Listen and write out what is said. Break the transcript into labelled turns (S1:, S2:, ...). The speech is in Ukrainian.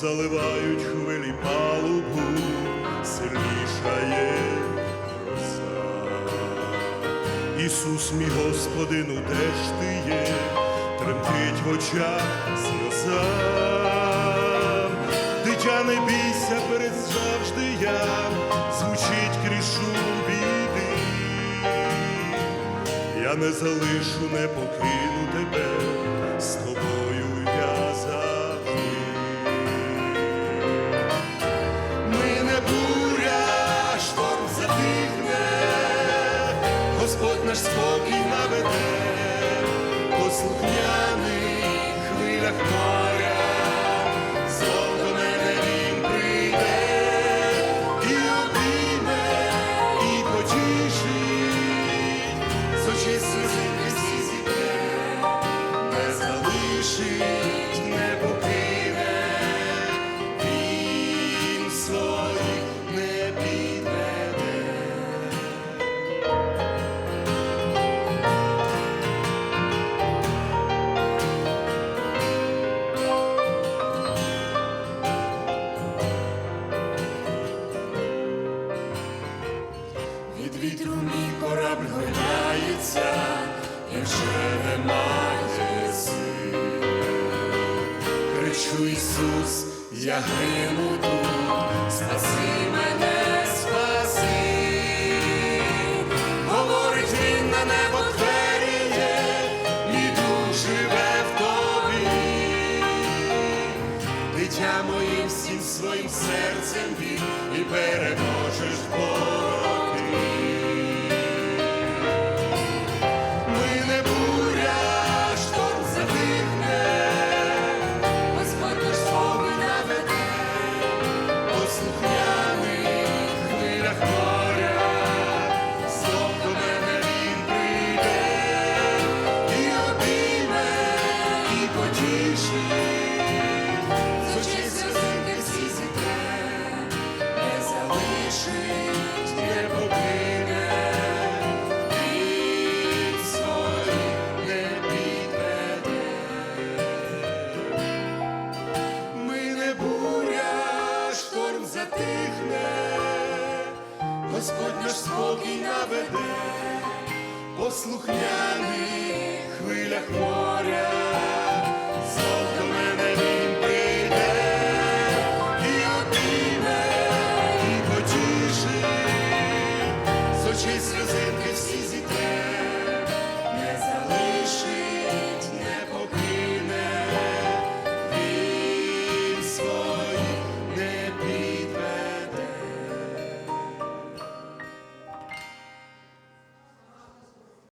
S1: заливають хвилі палубу, сильнішає роса. Ісус, мій Господи, ну де ж ти є, тремтить в очах сльоза. Дитя не бійся, перед завжди я, звучить крізь шум біди. Я не залишу, не покину тебе, з тобою наш спокій наведе, послухняний хвилях вже немає сил. Кричу Ісус, я гину тут, спаси мене, спаси. Говорить він на небо двері мій дух живе в тобі. Дитя моїм всім своїм серцем вір і переможеш вороги. Ми не буря, шторм затихне, Господь наш спокій наведе, послухняний хвилях моря. you can see.